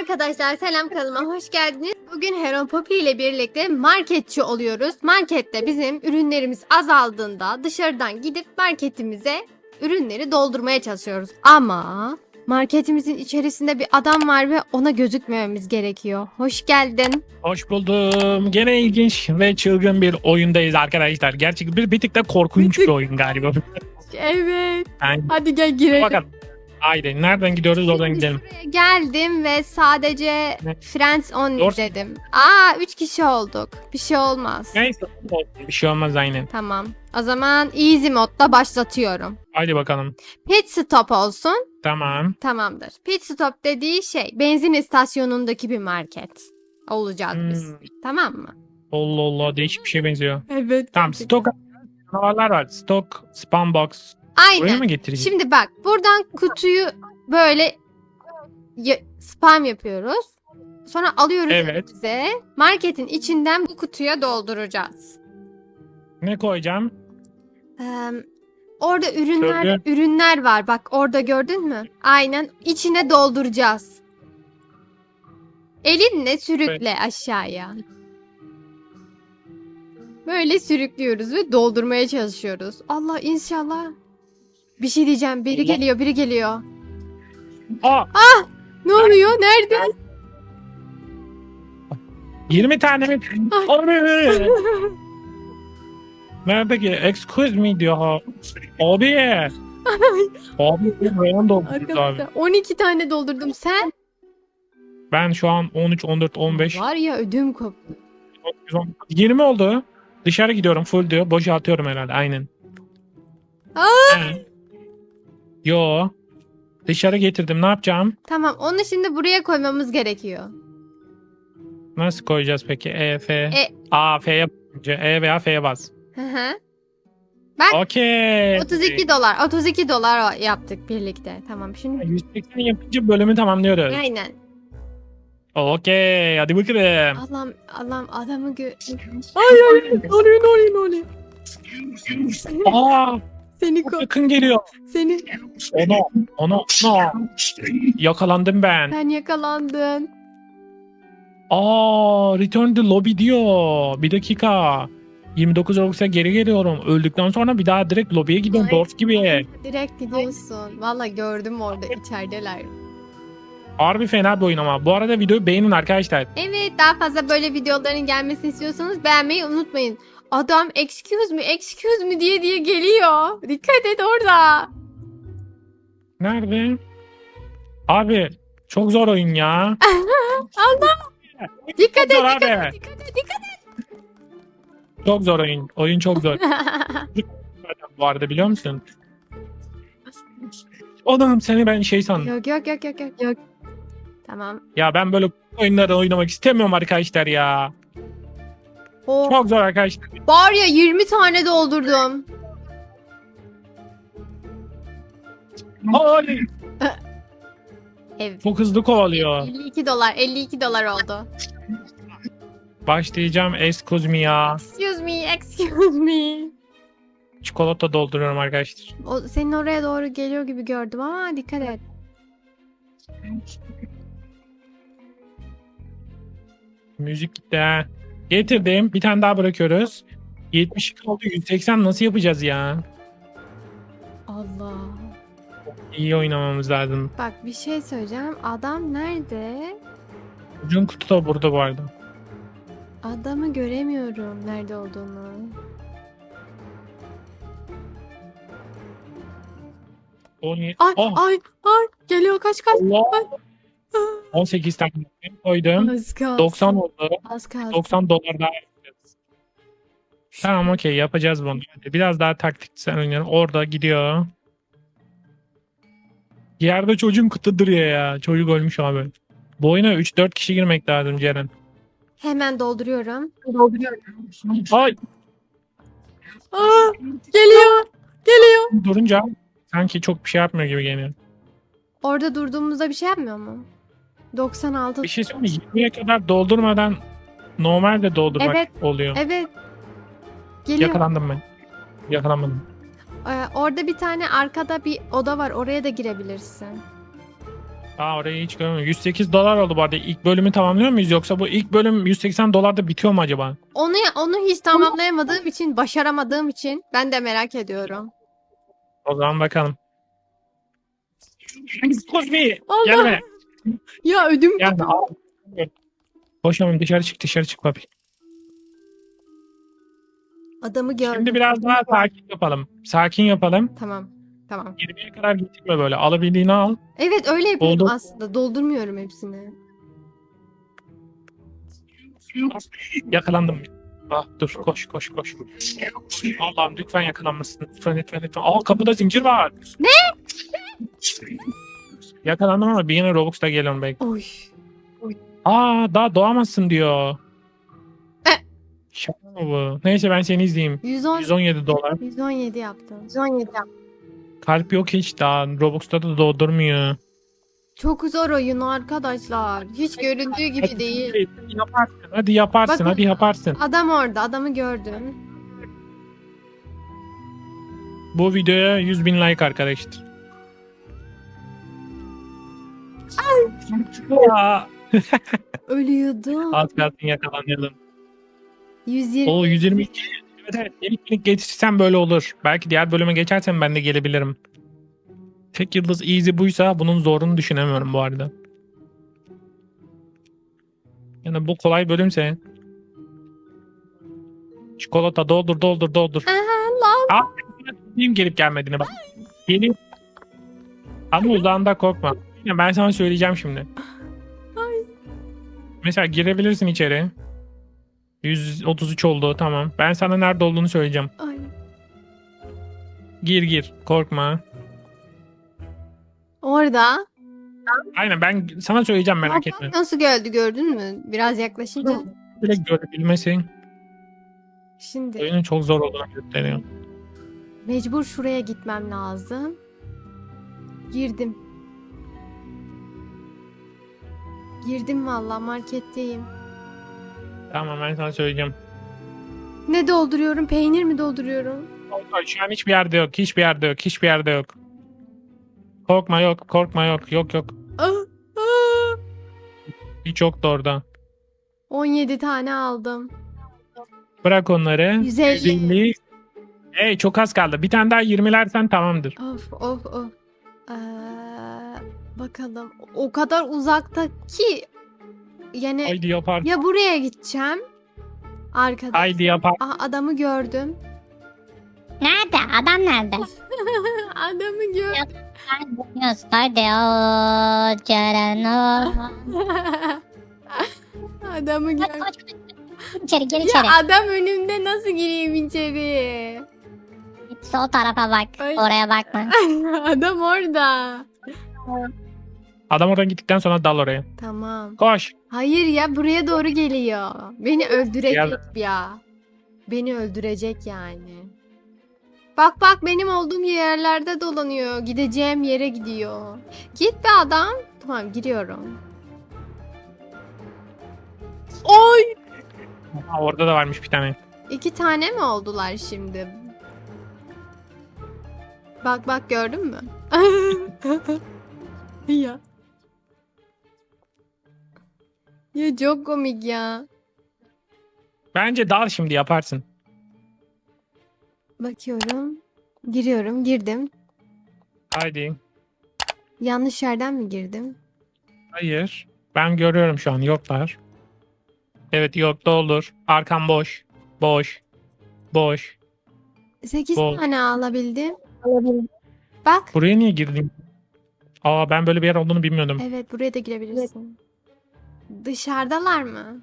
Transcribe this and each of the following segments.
Arkadaşlar selam kanalıma hoş geldiniz. Bugün Heron Poppy ile birlikte marketçi oluyoruz. Markette bizim ürünlerimiz azaldığında dışarıdan gidip marketimize ürünleri doldurmaya çalışıyoruz. Ama marketimizin içerisinde bir adam var ve ona gözükmememiz gerekiyor. Hoş geldin. Hoş buldum. Gene ilginç ve çılgın bir oyundayız arkadaşlar. Gerçek bir, bir tık da korkunç Bir tık. bir oyun galiba. Evet. Yani, Hadi gel girelim. bakalım. Haydi nereden gidiyoruz oradan gidelim. geldim ve sadece Ne? Friends only Doğru. dedim. Aa 3 kişi olduk. Bir şey olmaz. Neyse bir şey olmaz aynen. Tamam. O zaman easy modda başlatıyorum. Haydi bakalım. Pit stop olsun. Tamam. Tamamdır. Pit stop dediği şey benzin istasyonundaki bir market. Olacağız biz. Hmm. Tamam mı? Allah Allah değişik bir şey benziyor. Evet. Tamam stok canavarlar var. Stok, spam box. Buraya Aynen. mı getireceğiz? Şimdi bak buradan kutuyu böyle ya- spam yapıyoruz. Sonra alıyoruz Evet. elimize. Marketin içinden bu kutuya dolduracağız. Ne koyacağım? Ee, orada ürünler Söyle. ürünler var. Bak orada gördün mü? Aynen içine dolduracağız. Elinle sürükle aşağıya. Böyle sürüklüyoruz ve doldurmaya çalışıyoruz. Allah inşallah. Bir şey diyeceğim. Biri geliyor, biri geliyor. Aa Ne oluyor? Nerede? 20 tane mi? Ay. Abi. Nerede ki? Excuse me diyor ha. Abi. Abi random doldurduk abi. Arkadaşlar 12 tane doldurdum. Sen? Ben şu an 13, 14, 15, Var ya ödüm koptu. 10, 20 oldu. Dışarı gidiyorum full diyor. Boşaltıyorum herhalde aynen. Aa! He. Yo. Dışarı getirdim. Ne yapacağım? Tamam onu şimdi buraya koymamız gerekiyor. Nasıl koyacağız peki? E, F. E. A, F'ye basınca. E veya F'ye bas. Hı hı. Okey. 32 dolar. 32 dolar yaptık birlikte. Tamam şimdi. 180 yapınca bölümü tamamlıyoruz. Aynen. Okey. Hadi bakalım. Allah'ım Allah'ım adamı gö... Ay ay ne oluyor ne oluyor ne oluyor? Aa, Seni ko yakın geliyor. seni Ona, ona, ona. Yakalandım ben. sen yakalandın. Aa, return to lobby diyor. Bir dakika. 29 Robux'a geri geliyorum. Öldükten sonra bir daha direkt lobiye gidiyorum. Ay. Dors gibi. Direkt gidiyorsun. Valla gördüm orada içerideler. Harbi fena bir oyun ama. Bu arada videoyu beğenin arkadaşlar. Evet daha fazla böyle videoların gelmesini istiyorsanız beğenmeyi unutmayın. Adam excuse me excuse me diye diye geliyor. Dikkat et orada. Nerede? Abi çok zor oyun ya. Allah. Dikkat et dikkat et dikkat et dikkat Çok zor oyun. Oyun çok zor. et. Bu arada biliyor musun? Oğlum seni ben şey sandım. yok yok yok yok yok. Tamam. Ya ben böyle oyunları oynamak istemiyorum arkadaşlar ya. O Çok zor arkadaşlar. var ya 20 tane doldurdum. Ay, Evet. çok hızlı kovalıyor. 52 dolar 52 dolar oldu. Başlayacağım excuse me ya. Excuse me excuse me. Çikolata dolduruyorum arkadaşlar. O senin oraya doğru geliyor gibi gördüm ama dikkat et. Müzik gitti ha. Getirdim. Bir tane daha bırakıyoruz. 70 kaldı. 180 nasıl yapacağız ya? Allah. İyi oynamamız lazım. Bak bir şey söyleyeceğim. Adam nerede? Ucun kutu da burada bu arada. Adamı göremiyorum nerede olduğunu. O niye? Ay Oh, ay ay geliyor kaç kaç. Allah. Ay. 18 tane koydum. Az kaldı. 90 oldu. Az kaldı. 90 dolar daha yapacağız. Tamam okey yapacağız bunu. Hadi Biraz daha taktiksel oynayalım. Orada gidiyor. Yerde çocuğun kutu duruyor ya. Çocuk ölmüş abi. Bu oyuna 3-4 kişi girmek lazım Ceren. Hemen dolduruyorum. Ay Aa, geliyor. Geliyor. durunca sanki çok bir şey yapmıyor gibi geliyor. Orada durduğumuzda bir şey yapmıyor mu? 96. Bir şey söyleyeyim mi? 20'ye kadar doldurmadan normalde doldurmak Evet. oluyor. Evet. Geliyor. Yakalandım ben. Yakalanmadım. Ee, orada bir tane arkada bir oda var. Oraya da girebilirsin. Aa orayı hiç görmedim. 108 dolar oldu bu arada. İlk bölümü tamamlıyor muyuz yoksa bu ilk bölüm 180 dolarda bitiyor mu acaba? Onu onu hiç tamamlayamadığım için, başaramadığım için ben de merak ediyorum. O zaman bakalım. Kozmi! Allah! Gel be. Ya ödüm al. Koşamam dışarı çık dışarı çık papi. adamı gördüm. Şimdi biraz daha sakin yapalım. Sakin yapalım. Tamam. Tamam. 20'ye kadar getirme böyle. Alabildiğini al. Evet öyle yapıyorum Oldu. aslında. Doldurmuyorum hepsini. Yakalandım. Ah dur koş koş koş. Allah'ım lütfen yakalanmasın. Lütfen lütfen lütfen. Aa kapıda zincir var. Ne? Yakalandım ama bir yine Robux'ta geliyorum belki. Oy. Aa daha doğamazsın diyor. E? Şaka mı bu? Neyse ben seni izleyeyim. 110 117 dolar. 117 yaptım. 117 yaptım. Kalp yok hiç daha. Robux'ta da doldurmuyor. Çok zor oyun arkadaşlar. Hiç göründüğü gibi değil. Hadi yaparsın. Hadi yaparsın. Bakın. Hadi yaparsın. Adam orada. Adamı gördüm. Bu videoya 100 bin like arkadaşlar. Ya, Ölüyordu. Az kalsın yakalanıyordum. 120. O 122. Evet evet. İlk geçirsem böyle olur. Belki diğer bölüme geçersem ben de gelebilirim. Tek yıldız easy buysa bunun zorunu düşünemiyorum bu arada. Yani bu kolay bölümse. Çikolata doldur doldur doldur. Aha, lan. Benim gelip gelmediğine bak. Gelip ama uzağında korkma. Ya ben sana söyleyeceğim şimdi. Ay. Mesela girebilirsin içeri. 133 oldu tamam. Ben sana nerede olduğunu söyleyeceğim. Ay. Gir gir korkma. Orada. Aynen ben sana söyleyeceğim merak Bak, etme. Nasıl geldi gördün mü? Biraz yaklaşınca. Direkt görebilmesi Şimdi oyunun çok zor olduğunu gösteriyor. mecbur şuraya gitmem lazım. Girdim. Girdim valla marketteyim. Tamam ben sana söyleyeceğim. Ne dolduruyorum? Peynir mi dolduruyorum? Korkma, Şu an hiçbir yerde yok. Hiçbir yerde yok. Hiçbir yerde yok. Korkma yok. Korkma yok. Yok yok. Ah, ah. Hiç yoktu orada. 17 tane aldım. Bırak onları. 150. 150. Hey çok az kaldı. Bir tane daha 20'lersen tamamdır. Of of of. Ee, bakalım. O kadar uzakta ki yani Haydi yapar. ya buraya gideceğim. Arkada. Haydi yapar. Aha, adamı gördüm. Nerede? Adam nerede? adamı gördüm. Adamı gördüm. İçeri gir Ya içeri. adam önümde nasıl gireyim içeri? Sol tarafa bak. Ay. Oraya bakma. adam orada. Adam oradan gittikten sonra dal oraya. Tamam. Koş. Hayır ya buraya doğru geliyor. Beni öldürecek Gel. ya. Beni öldürecek yani. Bak bak benim olduğum yerlerde dolanıyor. Gideceğim yere gidiyor. Git be adam. Tamam giriyorum. Oy! Ha, orada da varmış bir tane. İki tane mi oldular şimdi? Bak bak gördün mü? ya. Ya çok komik ya. Bence dal şimdi yaparsın. Bakıyorum. Giriyorum. Girdim. Haydi. Yanlış yerden mi girdim? Hayır. Ben görüyorum şu an yoklar. Evet yok doldur. Arkam boş. Boş. Boş. 8 Bol. tane alabildim. Bak. Buraya niye girdin? Aa ben böyle bir yer olduğunu bilmiyordum. Evet buraya da girebilirsin. Dışarıdalar mı?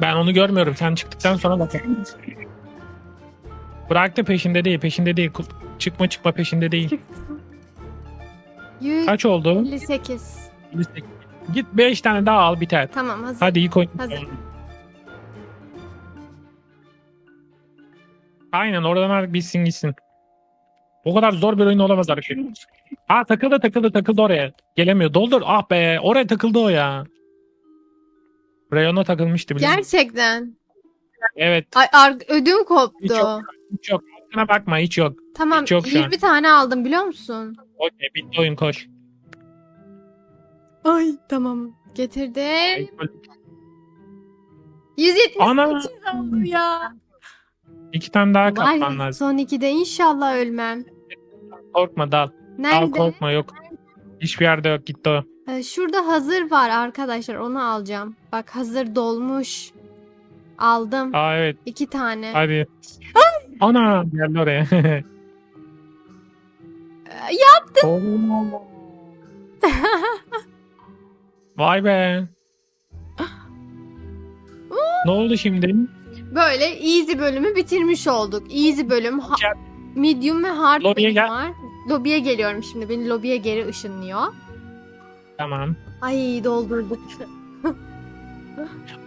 Ben onu görmüyorum. Sen çıktıktan sonra bak. Bıraktı peşinde değil. Peşinde değil. Çıkma çıkma peşinde değil. 158. Kaç oldu? Git 5 tane daha al biter. Tamam hazır. Hadi ilk oyun. Hazır. Aynen oradan artık bitsin gitsin. O kadar zor bir oyun olamaz artık. Aa takıldı takıldı takıldı oraya. Gelemiyor. Doldur. Ah be. Oraya takıldı o ya. Reyona takılmıştı biliyor musun? Gerçekten. Evet. Ay ar- ödüm Hiç koptu. yok. Hiç yok. Bakma hiç yok. Tamam Hiç yok şu an. 20 tane aldım biliyor musun? Okey bitti oyun koş. Ay tamam. Getirdim. 170 Ana! oldu ya. İki tane daha kapman lazım. son ikide inşallah ölmem. Korkma dal. Dal Nerede? korkma yok. Hiçbir yerde yok gitti o. Ee, şurada hazır var arkadaşlar. Onu alacağım. Bak hazır dolmuş. Aldım. Aa evet İki tane. hadi. Ana geldi oraya. Ya Oo. Vay be. ne oldu şimdi? böyle easy bölümü bitirmiş olduk. Easy bölüm, ha- medium ve hard Lobiye bölüm gel. var. Lobiye geliyorum şimdi. Beni lobiye geri ışınlıyor. Tamam. Ay doldurduk.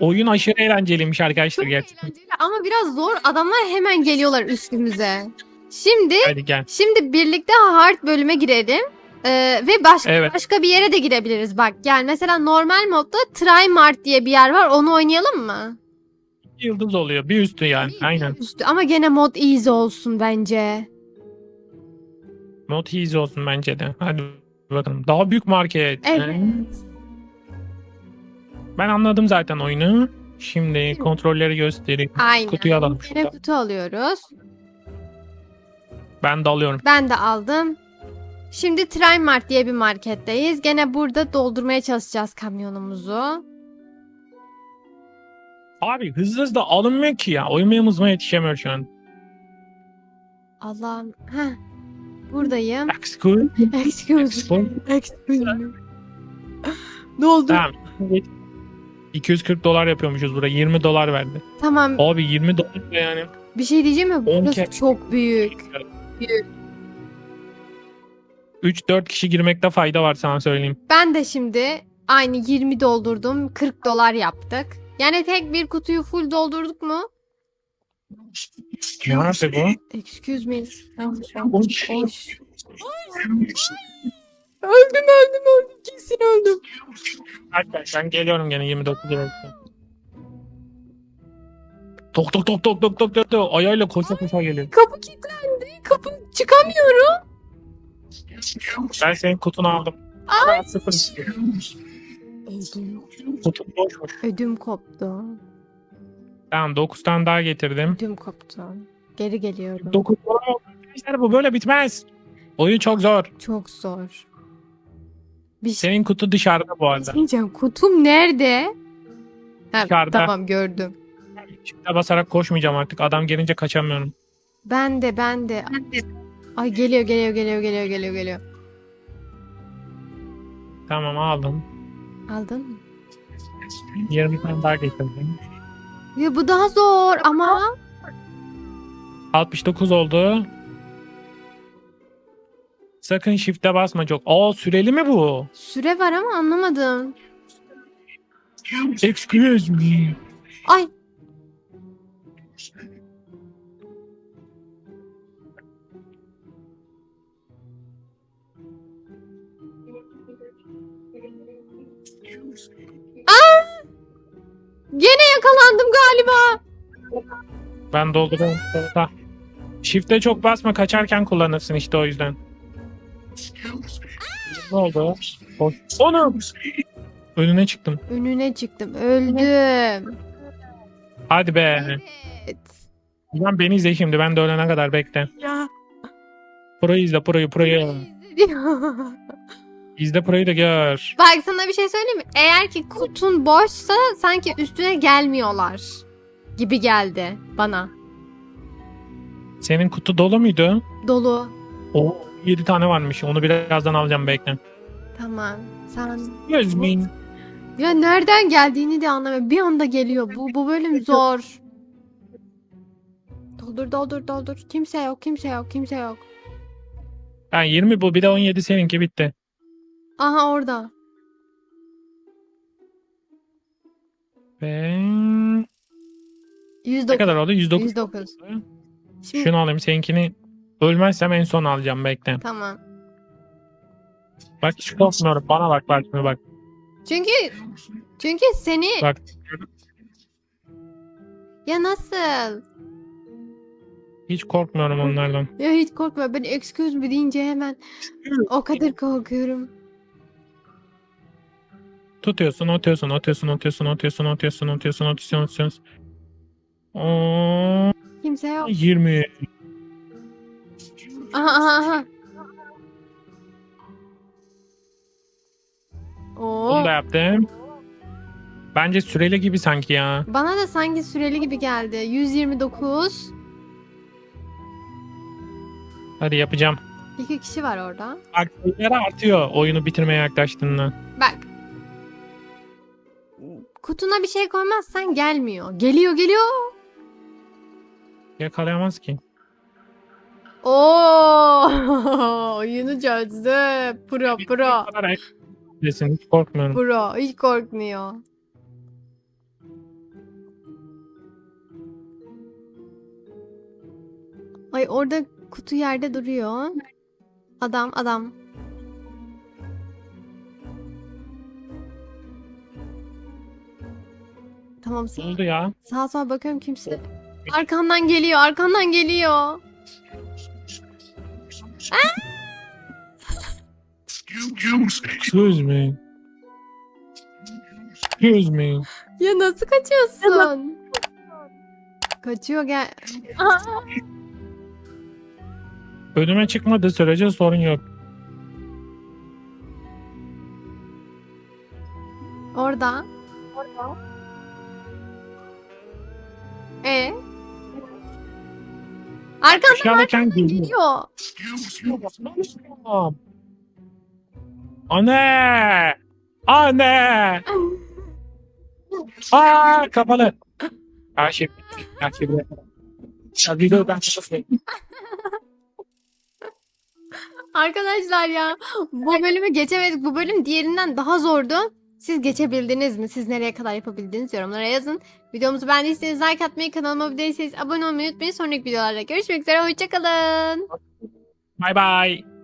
Oyun aşırı eğlenceliymiş arkadaşlar Çok gerçekten. eğlenceli ama biraz zor. Adamlar hemen geliyorlar üstümüze. Şimdi Hadi gel. şimdi birlikte hard bölüme girelim. Ee, ve başka Evet. başka bir yere de girebiliriz. Bak gel mesela normal modda Try Mart diye bir yer var. Onu oynayalım mı? Yıldız oluyor. Bir üstü yani. Aynen. Üstü. Ama gene mod easy olsun bence. Not easy olsun bence de. Hadi bakalım. Daha büyük market. Evet. Ben anladım zaten oyunu. Şimdi kontrolleri göstereyim. Aynen. Kutuyu alalım şuradan. kutu alıyoruz. Ben de alıyorum. Ben de aldım. Şimdi Trimart diye bir marketteyiz. Gene burada doldurmaya çalışacağız kamyonumuzu. Abi hızlı hızlı alınmıyor ki ya. Oyun hızıma yetişemiyor şu an. Allah'ım. Heh. Buradayım. Excuse. Excuse Excuse. Me. Doldur. Tamam. 240 dolar yapıyormuşuz burada. 20 dolar verdi. Tamam. Abi 20 dolar da yani. Bir şey diyeceğim mi? Burası ke- çok büyük. Büyük. 3-4 kişi girmekte fayda var sana söyleyeyim. Ben de şimdi aynı 20 doldurdum. 40 dolar yaptık. Yani tek bir kutuyu full doldurduk mu? Nerede bu? Excuse me. Boş. Öldüm öldüm öldüm. Kesin öldüm. Hadi ben, geliyorum gene 29 lira. Tok tok tok tok tok tok tok tok. Ayağıyla koşa koşa geliyor. Kapı kilitlendi. Kapı çıkamıyorum. Ben senin kutunu aldım. Aa, sıfır. Ödüm, Kutun boşmuş. ödüm koptu. Tamam 9 tane daha getirdim. Ödüm koptu. Geri geliyorum. 9 dolar oldu. Arkadaşlar bu böyle bitmez. Oyun çok zor. Çok zor. Bir şey Senin kutu dışarıda bu arada. diyeceğim. Kutum nerede? Ha, Dışarıda. tamam gördüm. Çifte basarak koşmayacağım artık. Adam gelince kaçamıyorum. Ben de ben de. Ay geliyor geliyor geliyor geliyor geliyor geliyor. Tamam aldım. Aldın mı? 20 tane daha getirdim. Ya bu daha zor ama. 69 oldu. Sakın shift'e basma çok. Aa süreli mi bu? Süre var ama anlamadım. Excuse me. Ay. Aa! Gene yakalandım galiba. Ben dolduruyorum. Da. Shift'e çok basma kaçarken kullanırsın işte o yüzden. Ne oldu? Koş. Onu. Önüne çıktım. Önüne çıktım. Öldüm. Hadi be. Evet. Ulan beni izle şimdi. Ben de ölene kadar bekle. Ya. Pro'yu izle. Pro'yu. Pro'yu. İzle Pro'yu da gör. Bak sana bir şey söyleyeyim mi? Eğer ki kutun boşsa sanki üstüne gelmiyorlar gibi geldi bana. Senin kutu dolu muydu? Dolu. O 7 tane varmış. Onu birazdan alacağım bekle. Tamam. Sen 100 bin. ya nereden geldiğini de anlamıyorum. Bir anda geliyor. Bu bu bölüm zor. Doldur doldur doldur. Kimse yok, kimse yok, kimse yok. Ben 20 bu bir de 17 seninki bitti. Aha orada. Ve 109. ne kadar oldu? 109. 109. Şimdi Şunu alayım seninkini. Ölmezsem en son alacağım bekle. tamam. Bak hiç korkmuyorum. Bana bak bak şimdi bak. Çünkü çünkü seni Bak. ya nasıl? Hiç korkmuyorum onlardan. Ya hiç korkma. Ben excuse me deyince hemen o kadar korkuyorum. Tutuyorsun, atıyorsun, atıyorsun, atıyorsun, atıyorsun, atıyorsun, atıyorsun, atıyorsun, atıyorsun. Oo, Kimse yok. 20. Aha aha aha. Oo. Bunu da yaptım. Bence süreli gibi sanki ya. Bana da sanki süreli gibi geldi. 129. Hadi yapacağım. İki kişi var orada. Bak sayıları artıyor oyunu bitirmeye yaklaştığında. Bak. Kutuna bir şey koymazsan gelmiyor. Geliyor geliyor. Yakalayamaz ki. Oo, oyunu çözdü. Pro pro. Desin hiç korkmuyorum. Pro hiç korkmuyor. Ay orada kutu yerde duruyor. Adam adam. Tamam Ne sağ, oldu ya? sağa sola bakıyorum kimse. Arkandan geliyor, arkandan geliyor. Excuse me. Excuse me. Ya nasıl kaçıyorsun? Kaçıyor gel. Önüme çıkmadığı sürece sorun yok. Orada. E. Arkandan Aşağıdayken geliyor. geliyor. Anne! Anne! Aa kapalı. Şey her şey bile. Ya video ben Arkadaşlar ya bu bölümü geçemedik. Bu bölüm diğerinden daha zordu. Siz geçebildiniz mi? Siz nereye kadar yapabildiniz? Yorumlara yazın. Videomuzu beğendiyseniz like atmayı, kanalıma abone değilseniz abone olmayı unutmayın. Sonraki videolarda görüşmek üzere. Hoşçakalın. Bye bye.